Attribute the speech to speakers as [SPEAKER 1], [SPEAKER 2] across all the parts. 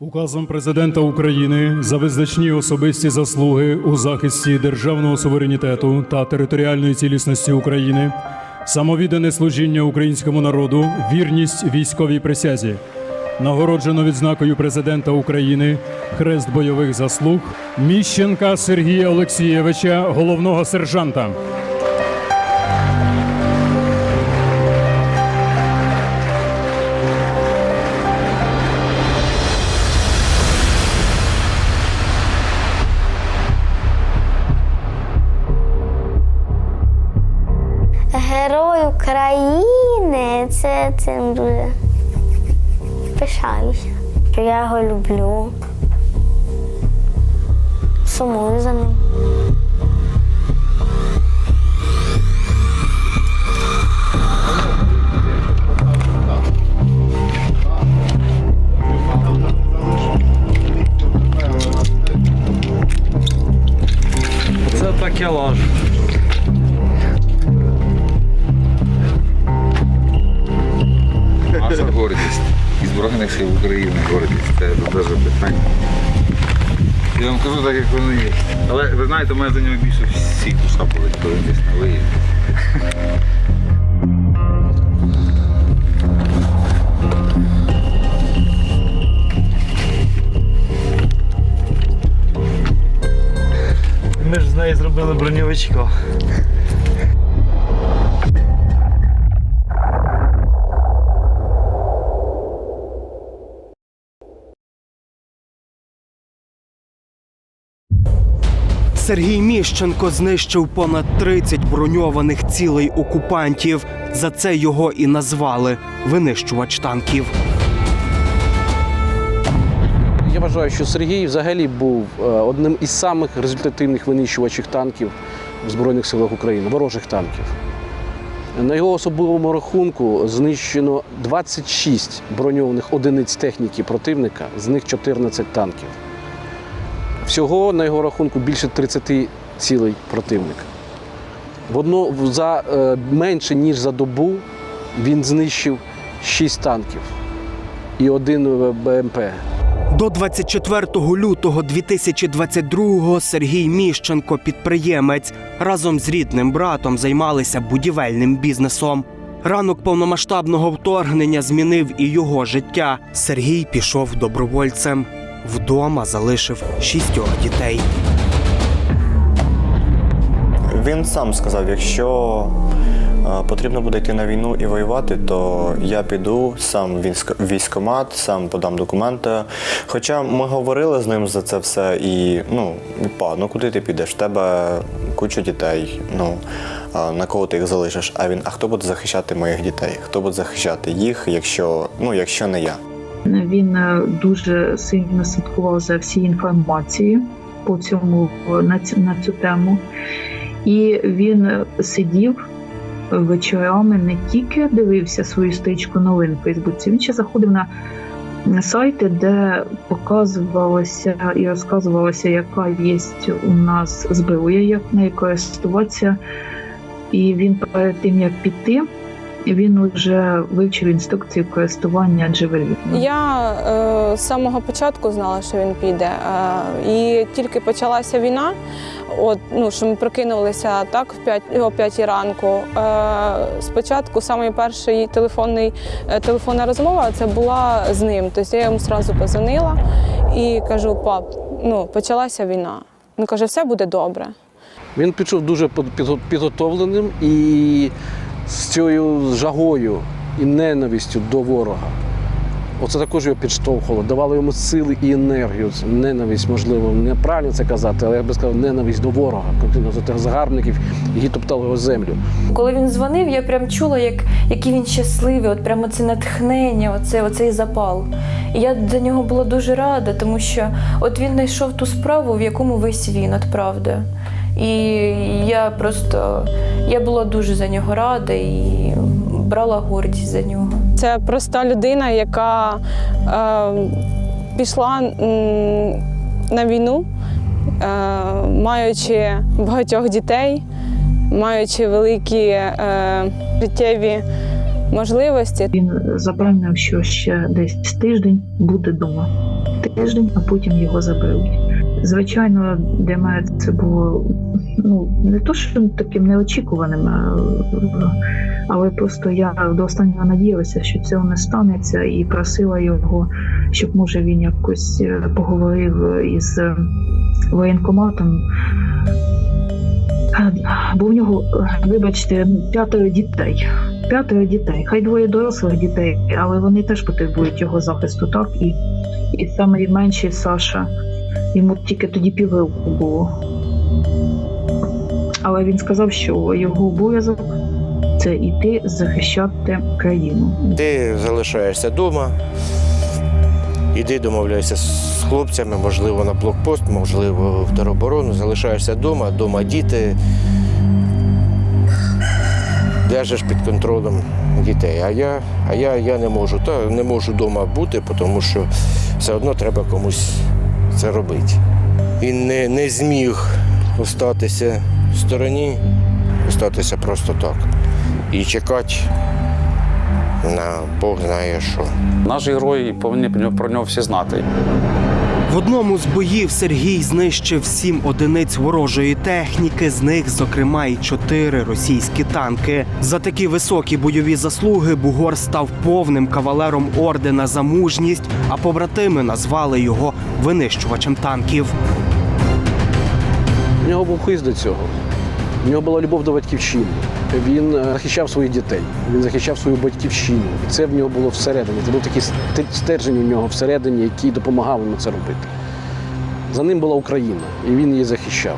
[SPEAKER 1] Указом президента України за визначні особисті заслуги у захисті державного суверенітету та територіальної цілісності України, самовіддане служіння українському народу, вірність військовій присязі. Нагороджено відзнакою президента України Хрест бойових заслуг Міщенка Сергія Олексійовича, головного сержанта.
[SPEAKER 2] Герой України. Це цим дуже пишаюся. Я його люблю. Сумую за ним.
[SPEAKER 3] Це таке лаж.
[SPEAKER 4] Наша гордість і Збройних сил України гордість. Це дуже питання. Я вам кажу так, як воно є. Але ви знаєте, у мене за нього більше всіх душа болить, коли він десь на виїзді.
[SPEAKER 3] Ми ж з неї зробили броньовичка.
[SPEAKER 5] Сергій Міщенко знищив понад 30 броньованих цілей окупантів. За це його і назвали винищувач танків.
[SPEAKER 6] Я вважаю, що Сергій взагалі був е, одним із самих результативних винищувачів танків в Збройних силах України, ворожих танків. На його особливому рахунку знищено 26 броньованих одиниць техніки противника, з них 14 танків. Всього на його рахунку більше 30 цілей противника. В одно, за е, менше ніж за добу він знищив 6 танків і один е, БМП.
[SPEAKER 5] До 24 лютого 2022-го Сергій Міщенко, підприємець, разом з рідним братом займалися будівельним бізнесом. Ранок повномасштабного вторгнення змінив і його життя. Сергій пішов добровольцем. Вдома залишив шістьох дітей.
[SPEAKER 7] Він сам сказав, якщо е, потрібно буде йти на війну і воювати, то я піду сам в військ- в військкомат, сам подам документи. Хоча ми говорили з ним за це все, і ну, па, ну куди ти підеш? В тебе куча дітей. Ну на кого ти їх залишиш? А він, а хто буде захищати моїх дітей? Хто буде захищати їх, якщо ну якщо не я?
[SPEAKER 8] Він е, дуже сильно слідкував за всією інформацією по цьому на цю, на цю тему. І він сидів вечорами, не тільки дивився свою стрічку новин в Фейсбуці, він ще заходив на сайти, де показувалося і розказувалося, яка є у нас зброя, як нею користуватися. І він перед тим як піти, він вже вивчив інструкцію користування джевеліном.
[SPEAKER 9] Я е, з самого початку знала, що він піде. Е, і тільки почалася війна, от, ну, що ми прокинулися так в 5, о 5 ранку. Е, спочатку самий перший телефонний, е, телефонна розмова це була з ним. Тобто я йому одразу позвонила і кажу: пап, ну, почалася війна. Він каже, все буде добре.
[SPEAKER 6] Він пішов дуже підготовленим і з цією жагою і ненавистю до ворога. Оце також його підштовхувало, давало йому сили і енергію. Це ненависть, можливо, неправильно це казати, але я би сказав, ненависть до ворога, до тих загарбників, які топтали його землю.
[SPEAKER 10] Коли він дзвонив, я прям чула, як, який він щасливий, от прямо це натхнення, оце, оцей запал. І я за нього була дуже рада, тому що от він знайшов ту справу, в якому весь він, от правда. І я просто я була дуже за нього рада і брала гордість за нього.
[SPEAKER 9] Це проста людина, яка е, пішла на війну, е, маючи багатьох дітей, маючи великі е, життєві можливості.
[SPEAKER 8] Він запевнив, що ще десь тиждень буде вдома. Тиждень, а потім його заберуть. Звичайно, для мене це було ну не то, що таким неочікуваним, але просто я до останнього надіялася, що цього не станеться, і просила його, щоб може він якось е, поговорив із е, воєнкоматом. Е, Бо в нього, е, вибачте, п'ятеро дітей. П'ятеро дітей, хай двоє дорослих дітей, але вони теж потребують його захисту, так? І, і саме менший Саша, йому тільки тоді півроку було. Але він сказав, що його обов'язок це йти захищати країну.
[SPEAKER 11] Ти залишаєшся вдома, іди домовляйся з хлопцями, можливо, на блокпост, можливо, в тероборону, залишаєшся вдома, вдома діти. Держиш під контролем дітей. А я, а я, я не можу. Та не можу вдома бути, тому що все одно треба комусь це робити. Він не, не зміг остатися в стороні, остатися просто так. І чекати на Бог знає що.
[SPEAKER 12] Наш герой повинні про нього- всі знати.
[SPEAKER 5] В одному з боїв Сергій знищив сім одиниць ворожої техніки, з них, зокрема, і чотири російські танки. За такі високі бойові заслуги Бугор став повним кавалером ордена за мужність, а побратими назвали його винищувачем танків.
[SPEAKER 6] У нього був хист до цього. У нього була любов до батьківщини. Він е, захищав своїх дітей, він захищав свою батьківщину. І це в нього було всередині. Це був такий сте- стержень у нього всередині, який допомагав йому це робити. За ним була Україна, і він її захищав.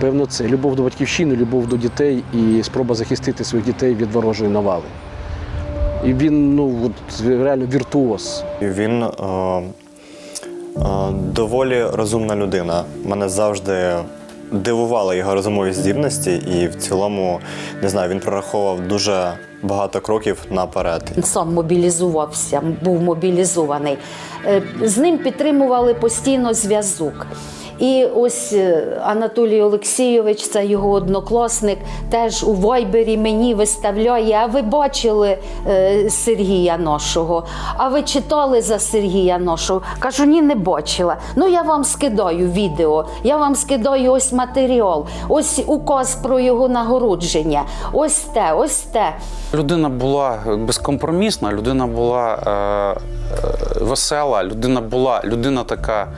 [SPEAKER 6] Певно, це любов до батьківщини, любов до дітей і спроба захистити своїх дітей від ворожої навали. І він ну, от, реально віртуоз.
[SPEAKER 7] Він е, е, доволі розумна людина. Мене завжди дивували його розумові здібності, і в цілому, не знаю, він прораховував дуже багато кроків наперед.
[SPEAKER 13] Сам мобілізувався, був мобілізований. Е, З ним підтримували постійно зв'язок. І ось е, Анатолій Олексійович, це його однокласник, теж у Вайбері мені виставляє. А ви бачили е, Сергія нашого? А ви читали за Сергія нашого? Кажу, ні, не бачила. Ну я вам скидаю відео, я вам скидаю ось матеріал, ось указ про його нагородження. Ось те, ось те.
[SPEAKER 12] Людина була безкомпромісна, людина була е, е, весела, людина була людина така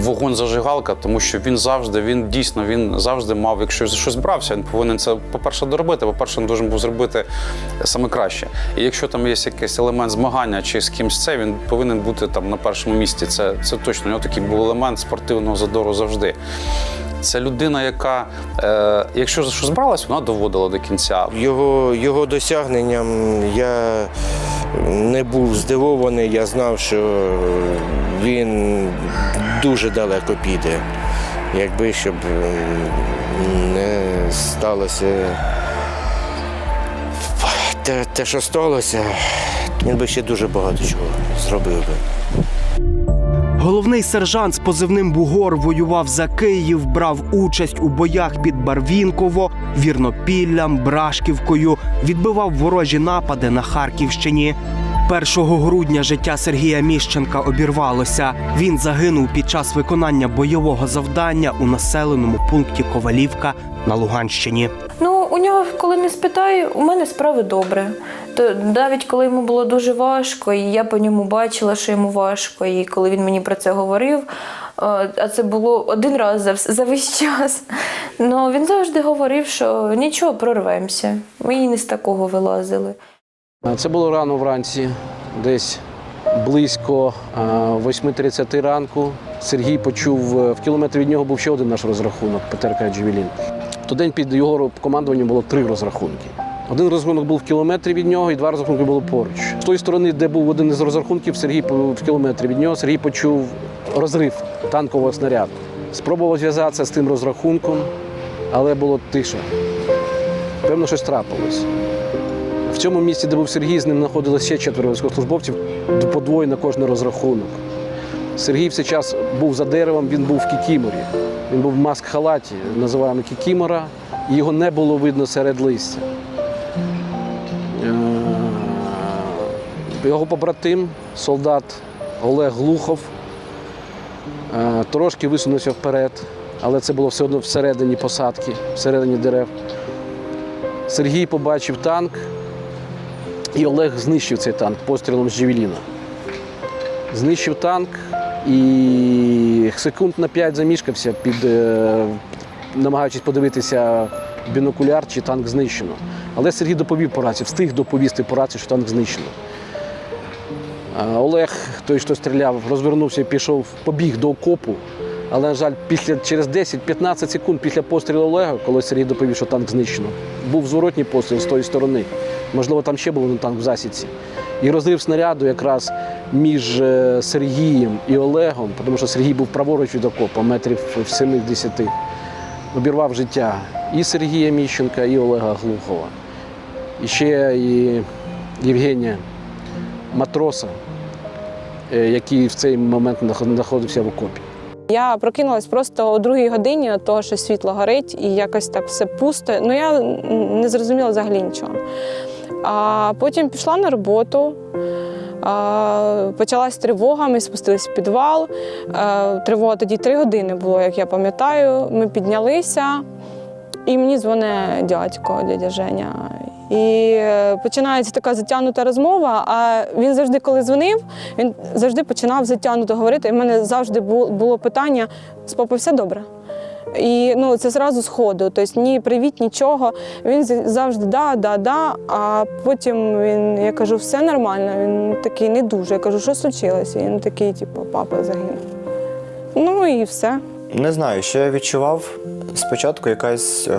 [SPEAKER 12] вогонь-зажигалка, тому що він завжди, він дійсно він завжди мав, якщо за щось брався, він повинен це, по-перше, доробити, по-перше, він повинен був зробити саме краще. І якщо там є якийсь елемент змагання чи з кимсь це, він повинен бути там на першому місці. Це, це точно. У нього такий був елемент спортивного задору завжди. Це людина, яка, е, якщо за щось бралась, вона доводила до кінця.
[SPEAKER 11] Його, його досягненням я не був здивований. Я знав, що він дуже далеко піде. Якби щоб не сталося те, те, що сталося, він би ще дуже багато чого зробив би.
[SPEAKER 5] Головний сержант з позивним Бугор воював за Київ, брав участь у боях під Барвінково, Вірнопіллям, Брашківкою, відбивав ворожі напади на Харківщині. 1 грудня життя Сергія Міщенка обірвалося. Він загинув під час виконання бойового завдання у населеному пункті Ковалівка на Луганщині.
[SPEAKER 10] Ну, у нього, коли не спитаю, у мене справи добре. То навіть коли йому було дуже важко, і я по ньому бачила, що йому важко, і коли він мені про це говорив, а це було один раз за, за весь час. Ну він завжди говорив, що нічого, прорвемося. Ми і не з такого вилазили.
[SPEAKER 6] Це було рано вранці, десь близько а, 8.30 ранку. Сергій почув, е, в кілометрі від нього був ще один наш розрахунок ПТРК Джевелін. День під його командуванням було три розрахунки. Один розрахунок був в кілометрі від нього, і два розрахунки були поруч. З тої сторони, де був один із розрахунків, Сергій в кілометрі від нього, Сергій почув розрив танкового снаряду. Спробував зв'язатися з тим розрахунком, але було тише. Певно, щось трапилось. В цьому місці, де був Сергій, з ним знаходилося ще четверо військовослужбовців, подвоє на кожний розрахунок. Сергій в цей час був за деревом, він був в кікіморі. Він був в маск-халаті, називаємо кікімора, і його не було видно серед листя. Е, Його побратим, солдат Олег Глухов, е, трошки висунувся вперед, але це було все одно всередині посадки, всередині дерев. Сергій побачив танк, і Олег знищив цей танк пострілом з Джевеліна. Знищив танк і секунд на п'ять замішкався, під, е, намагаючись подивитися бінокуляр, чи танк знищено. Але Сергій доповів по рації, встиг доповісти по рації, що танк знищено. Олег, той, що стріляв, розвернувся і пішов, побіг до окопу. Але, на жаль, після, через 10-15 секунд після пострілу Олега, коли Сергій доповів, що танк знищено, був зворотній постріл з тої сторони. Можливо, там ще був один танк в засідці. І розрив снаряду якраз між е, Сергієм і Олегом, тому що Сергій був праворуч від окопа, метрів в 7-10, обірвав життя і Сергія Міщенка, і Олега Глухова. І ще і Євгенія Матроса, е, який в цей момент знаходився в окопі.
[SPEAKER 9] Я прокинулась просто о другій годині від того, що світло горить, і якось так все пусто. Ну я не зрозуміла взагалі нічого. А потім пішла на роботу. Почалась тривога, ми спустились в підвал. Е, Тривога тоді три години було, як я пам'ятаю. Ми піднялися, і мені дзвонить дядько, дядя Женя. І е, починається така затягнута розмова. А він завжди, коли дзвонив, він завжди починав затягнуто говорити. І в мене завжди бу- було питання: все добре. І ну, це зразу з ходу. Тобто ні привіт, нічого. Він завжди да, да, да. А потім він, я кажу, все нормально. Він такий не дуже. Я кажу, що случилось? Він такий, типу, папа загинув. Ну і все.
[SPEAKER 7] Не знаю, що я відчував спочатку якась е,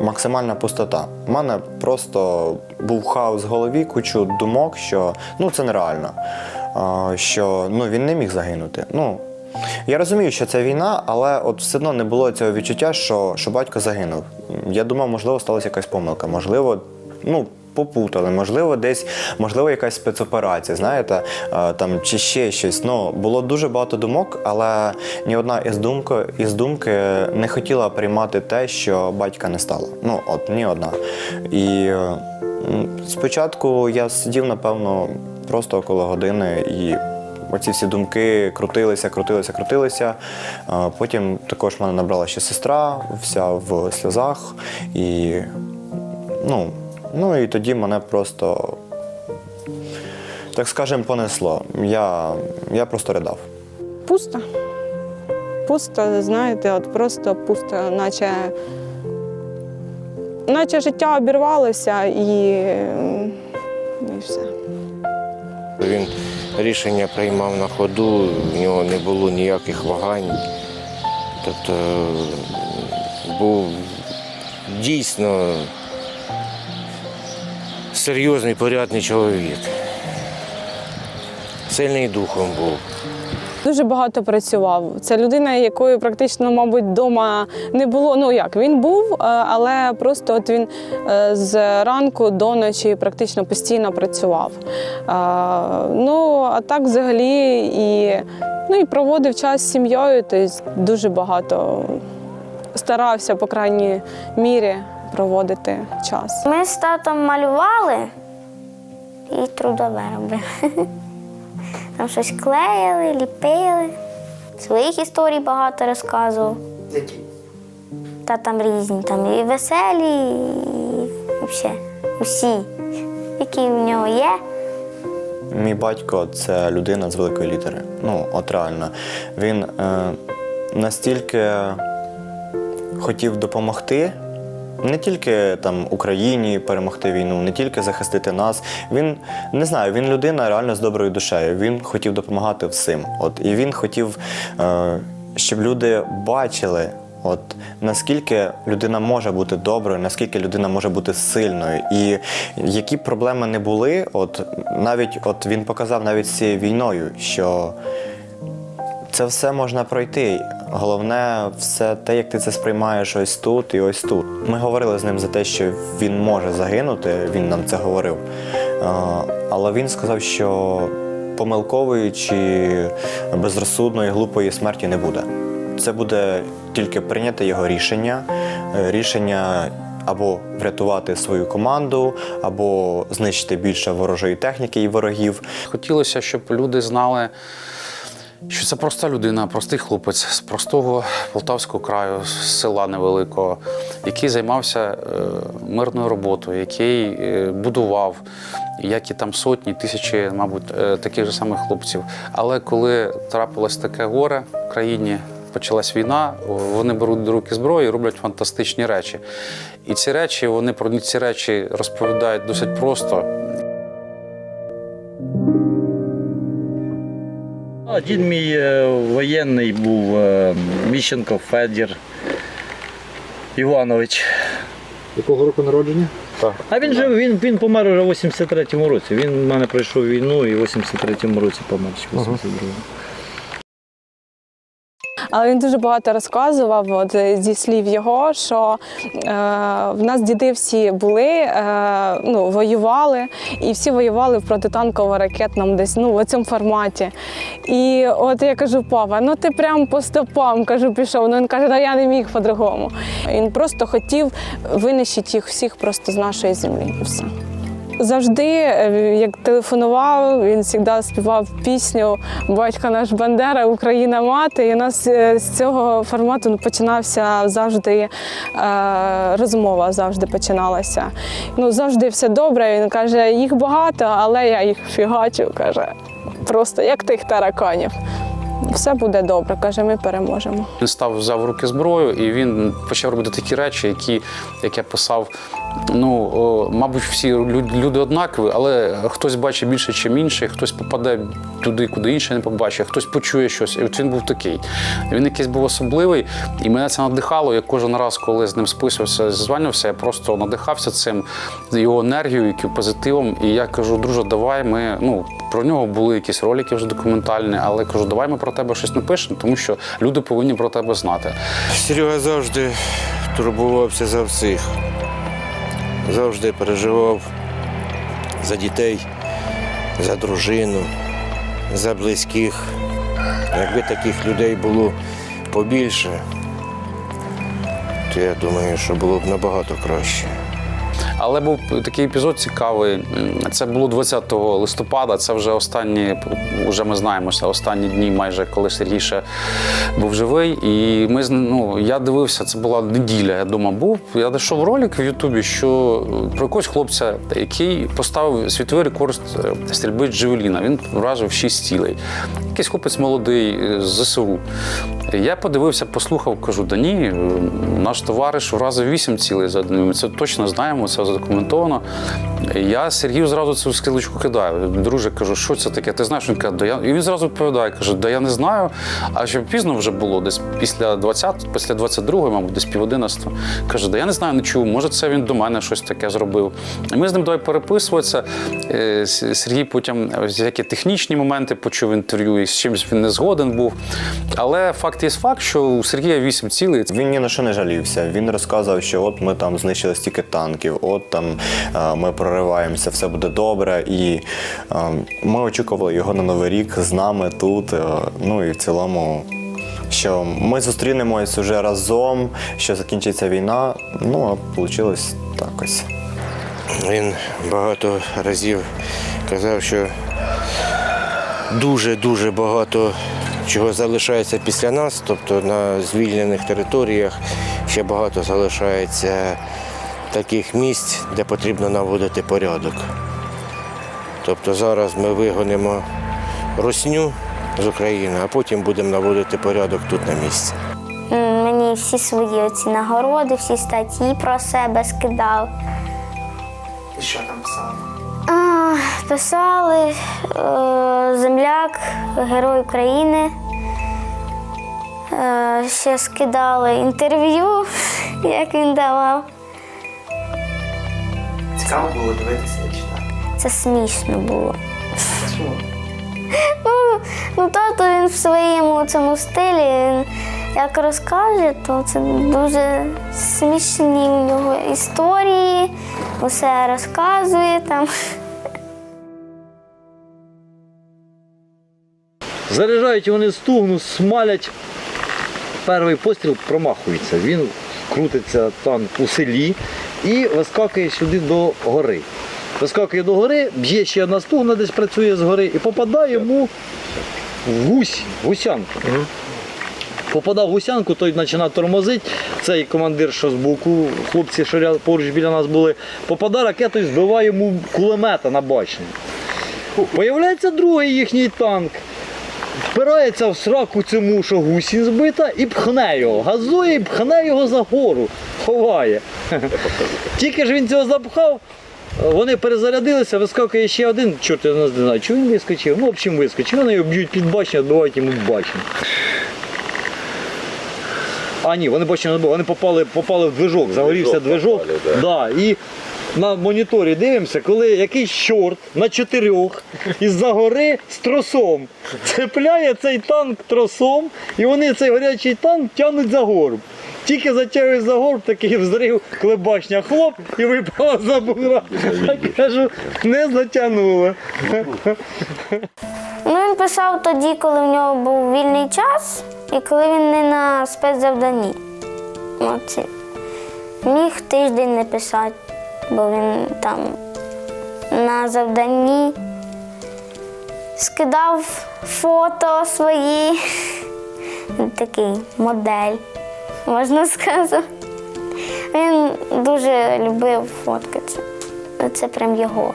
[SPEAKER 7] максимальна пустота. У мене просто був хаос в голові, кучу думок, що ну це нереально. Е, що ну він не міг загинути. Ну я розумію, що це війна, але от все одно не було цього відчуття, що, що батько загинув. Я думав, можливо, сталася якась помилка, можливо, ну. Попутали, можливо, десь, можливо, якась спецоперація, знаєте, е, там чи ще щось. Ну було дуже багато думок, але ні одна із думки, із думки не хотіла приймати те, що батька не стало. Ну, от ні одна. І спочатку я сидів, напевно, просто около години і. Оці всі думки крутилися, крутилися, крутилися. Потім також мене набрала ще сестра, вся в сльозах. І ну, ну і тоді мене просто, так скажемо, понесло. Я, я просто ридав.
[SPEAKER 9] Пусто. Пусто, знаєте, от просто пусто, наче, наче життя обірвалося і, і все.
[SPEAKER 11] Він рішення приймав на ходу, в нього не було ніяких вагань. Тобто був дійсно серйозний, порядний чоловік. Сильний духом був.
[SPEAKER 9] Дуже багато працював. Це людина, якої практично, мабуть, вдома не було. Ну як він був, е, але просто от він е, з ранку до ночі практично постійно працював. Е, Ну а так взагалі і, ну, і проводив час з сім'єю, тобто дуже багато старався, по крайній мірі, проводити час.
[SPEAKER 2] Ми з татом малювали і трудове робили. Там щось клеїли, ліпили. Своїх історій багато розказував. Та там різні, там і веселі, і взагалі усі, які в нього є.
[SPEAKER 7] Мій батько це людина з великої літери. Ну, от реально. Він е, настільки хотів допомогти. Не тільки там Україні перемогти війну, не тільки захистити нас. Він не знаю, він людина реально з доброю душею. Він хотів допомагати всім. От і він хотів, е, щоб люди бачили, от наскільки людина може бути доброю, наскільки людина може бути сильною, і які проблеми не були, от навіть от він показав навіть з цією війною, що це все можна пройти. Головне, все те, як ти це сприймаєш ось тут і ось тут. Ми говорили з ним за те, що він може загинути, він нам це говорив. Е, Але він сказав, що помилкової чи безрозсудної, глупої смерті не буде. Це буде тільки прийняти його рішення, е, рішення або врятувати свою команду, або знищити більше ворожої техніки і ворогів.
[SPEAKER 12] Хотілося, щоб люди знали, що це проста людина, простий хлопець з простого Полтавського краю, з села невеликого, який займався е, мирною роботою, який е, будував, як і там сотні, тисячі, мабуть, е, таких же самих хлопців. Але коли трапилось таке горе в країні, почалась війна, вони беруть до руки зброю і роблять фантастичні речі. І ці речі, вони про ці речі розповідають досить просто.
[SPEAKER 3] Дід мій е, воєнний був е, Міщенко Федір Іванович.
[SPEAKER 1] Якого року народження?
[SPEAKER 3] А він жив, він, він помер уже в 83-му році. Він в мене пройшов війну і в 83-му році помер. чи 82-му.
[SPEAKER 9] Але він дуже багато розказував от, е, зі слів його, що е, в нас діди всі були, е, ну, воювали, і всі воювали в протитанково-ракетному десь ну, в цьому форматі. І от я кажу, папа, ну ти прям по стопам кажу, пішов. Ну він каже, да я не міг по-другому. Він просто хотів винищити їх всіх просто з нашої землі. І все. Завжди, е, як телефонував, він завжди співав пісню Батько наш Бандера, Україна мати. І у нас е, з цього формату починався завжди е, розмова, завжди починалася. Ну, завжди все добре. Він каже, їх багато, але я їх фігачу. каже, просто як тих тараканів. Все буде добре, каже, ми переможемо.
[SPEAKER 12] Він став взяв в руки зброю, і він почав робити такі речі, які, як я писав, ну, мабуть, всі люди однакові, але хтось бачить більше, ніж інший, хтось попаде туди, куди інший не побачить, хтось почує щось. І от він був такий. Він якийсь був особливий, і мене це надихало. Я кожен раз, коли з ним списувався, зізванювався, я просто надихався цим його енергією, позитивом. І я кажу, друже, давай ми. Ну, про нього були якісь ролики вже документальні, але кажу, давай ми про тебе щось напишемо, тому що люди повинні про тебе знати.
[SPEAKER 11] Серега завжди турбувався за всіх. Завжди переживав за дітей, за дружину, за близьких. Якби таких людей було побільше, то я думаю, що було б набагато краще.
[SPEAKER 12] Але був такий епізод цікавий. Це було 20 листопада. Це вже останні, вже ми знаємося, останні дні, майже коли Сергій ще був живий. І ми ну, я дивився, це була неділя. Я вдома був. Я знайшов ролик в Ютубі, що е, про якогось хлопця, який поставив світовий рекорд е, стрільби Джевеліна. Він вражив 6 цілей. Якийсь хлопець молодий е, з ЗСУ. Я подивився, послухав, кажу, да ні, е, наш товариш вразив 8 цілей за одну. Ми це точно знаємо, це задокументовано. Я Сергію зразу цю скилочку кидаю. Друже, кажу, що це таке? Ти знаєш? Він каже, да я... І він зразу відповідає, каже, да я не знаю. А ще пізно вже було, десь після 20, після 22, мабуть, десь пів 11. Каже, да я не знаю, не чув, може це він до мене щось таке зробив. І ми з ним давай переписуватися. Е, Сергій потім всякі технічні моменти почув інтерв'ю, і з чимось він не згоден був. Але факт є факт, що у Сергія 8 цілей.
[SPEAKER 7] Він ні на що не жалівся. Він розказував, що от ми там знищили стільки танків, от там е, ми прориваємося, все буде добре. І е, ми очікували його на Новий рік з нами тут. е, Ну і в цілому. Що ми зустрінемось уже разом, що закінчиться війна. Ну а вийшло так ось.
[SPEAKER 11] Він багато разів казав, що дуже-дуже багато чого залишається після нас, тобто на звільнених територіях ще багато залишається таких місць, де потрібно наводити порядок. Тобто зараз ми вигонимо русню з України, а потім будемо наводити порядок тут на місці.
[SPEAKER 2] Мені всі свої оці нагороди, всі статті про себе скидав.
[SPEAKER 5] І що там писали?
[SPEAKER 2] А, писали е, земляк, герой України. Е, ще скидали інтерв'ю, як він давав.
[SPEAKER 5] Цікаво було дивитися і читати.
[SPEAKER 2] Це смішно було. Ну, ну тато він в своєму цьому стилі, він як розкаже, то це дуже смішні у нього історії, усе розказує там.
[SPEAKER 3] Заряджають вони стугну, смалять. Перший постріл промахується. Він крутиться танк у селі, і вискакує сюди до гори. Вискакує до гори, б'є ще одна стугна, десь працює з гори, і попадає йому в гусь, в гусянку. Попадав в гусянку, той починав тормозити. Цей командир, що з боку, хлопці, що поруч біля нас були, попадає ракетою, збиває йому кулемета на башню. Появляється другий їхній танк. Впирається в сраку цьому, що гусінь збита, і пхне його. Газує і пхне його за гору, ховає. Тільки ж він цього запхав, вони перезарядилися, вискакує ще один, чорт я не знаю, чого він вискочив. Ну, в общем, вискочив. Вони його б'ють під башню, відбивають йому башню. А ні, вони бачили, вони попали, попали в движок, загорівся движок. да. і на моніторі дивимося, коли якийсь чорт на чотирьох із-за гори з тросом цепляє цей танк тросом, і вони цей гарячий танк тягнуть за горб. Тільки затягують за горб, такий взрив, коли башня хлоп і випала за бугра. Кажу, не затягнуло.
[SPEAKER 2] Ну, він писав тоді, коли в нього був вільний час і коли він не на спецзавданні. Оце. Міг тиждень не писати, бо він там на завданні скидав фото свої. Він такий модель, можна сказати. Він дуже любив фоткатися. Це прям його.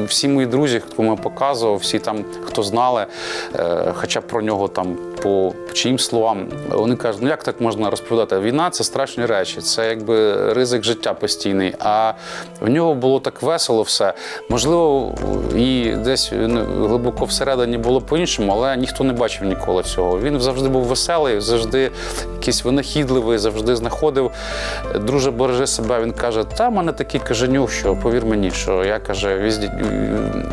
[SPEAKER 12] Всі мої друзі, кому я показував, всі там, хто знали, е, хоча б про нього там по чиїм словам, вони кажуть, ну як так можна розповідати? Війна це страшні речі, це якби ризик життя постійний. А в нього було так весело все. Можливо, і десь ну, глибоко всередині було по-іншому, але ніхто не бачив ніколи цього. Він завжди був веселий, завжди якийсь винахідливий, завжди знаходив. Друже, бережи себе. Він каже: та мене такий каже нюх, що повір мені, що я каже, візді,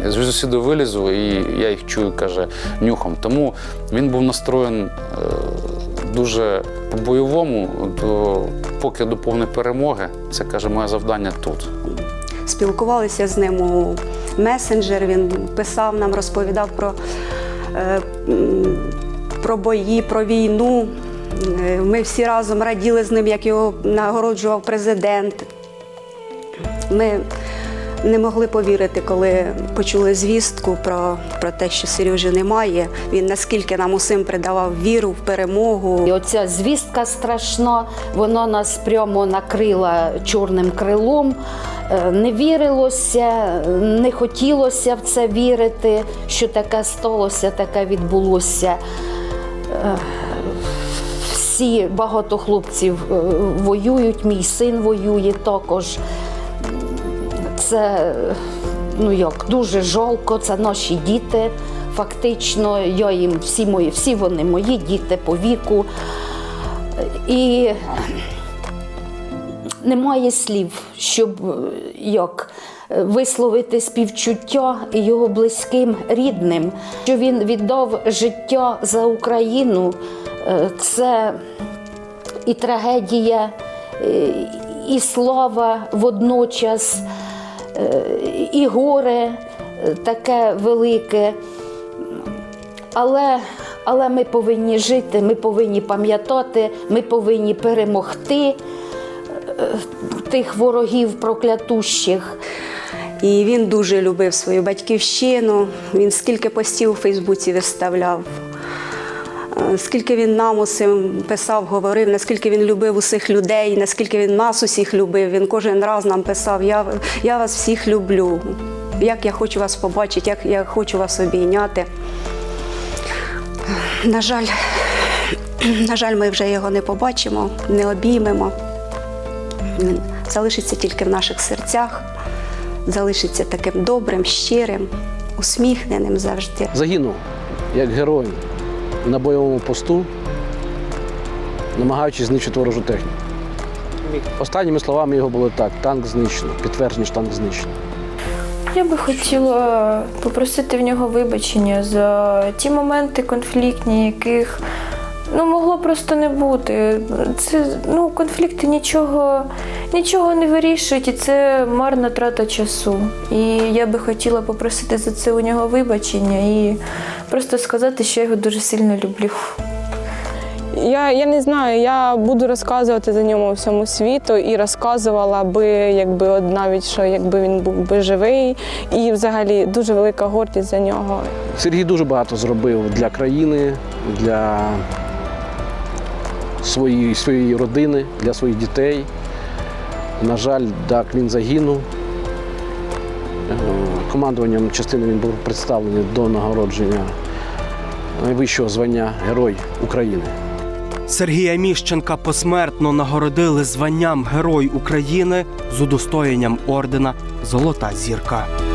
[SPEAKER 12] з усюди вилізу, і я їх чую, каже, нюхом. Тому він був настроєн е, дуже по-бойовому, поки до повної перемоги. Це каже, моє завдання тут.
[SPEAKER 14] спілкувалися з ним у месенджер. Він писав нам, розповідав про, е, про бої, про війну. Е, Ми всі разом раділи з ним, як його нагороджував президент. Ми не могли повірити, коли почули звістку про, про те, що Сережі немає. Він наскільки нам усім придавав віру в перемогу.
[SPEAKER 13] І оця звістка страшна, вона нас прямо накрила чорним крилом. Е, Не вірилося, не хотілося в це вірити, що таке сталося, таке відбулося. Е, Всі багато хлопців е, воюють, мій син воює також. Це ну як дуже жалко, це наші діти. Фактично, я їм всі мої, всі вони мої діти по віку. І немає слів, щоб як висловити співчуття його близьким рідним, що він віддав життя за Україну. Е, Це і трагедія, е, і слава водночас, і горе е, таке велике. Але, але ми повинні жити, ми повинні пам'ятати, ми повинні перемогти е, тих ворогів проклятущих.
[SPEAKER 14] І він дуже любив свою батьківщину. Він скільки постів у Фейсбуці виставляв, е, скільки він нам усім писав, говорив, наскільки він любив усіх людей, наскільки він нас усіх любив. Він кожен раз нам писав: Я, я вас всіх люблю. Як я хочу вас побачити, як я хочу вас обійняти. На жаль, на жаль, ми вже його не побачимо, не обіймемо. Він залишиться тільки в наших серцях, залишиться таким добрим, щирим, усміхненим завжди.
[SPEAKER 6] Загинув як герой на бойовому посту, намагаючись знищити ворожу техніку. Останніми словами його було так: танк знищено, підтвердження, що танк знищено.
[SPEAKER 10] Я би хотіла попросити в нього вибачення за ті моменти конфліктні, яких ну, могло просто не бути. Це ну, конфлікти нічого, нічого не вирішують, і це марна трата часу. І я би хотіла попросити за це у нього вибачення і просто сказати, що я його дуже сильно люблю.
[SPEAKER 9] Я, я не знаю, я буду розказувати за ньому всьому світу і розказувала би, якби от навіть що якби він був би живий, і взагалі дуже велика гордість за нього.
[SPEAKER 6] Сергій дуже багато зробив для країни, для своєї, своєї родини, для своїх дітей. На жаль, так, він загинув. Е, Командуванням частини він був представлений до нагородження найвищого звання Герой України.
[SPEAKER 5] Сергія Міщенка посмертно нагородили званням Герой України з удостоєнням ордена Золота зірка.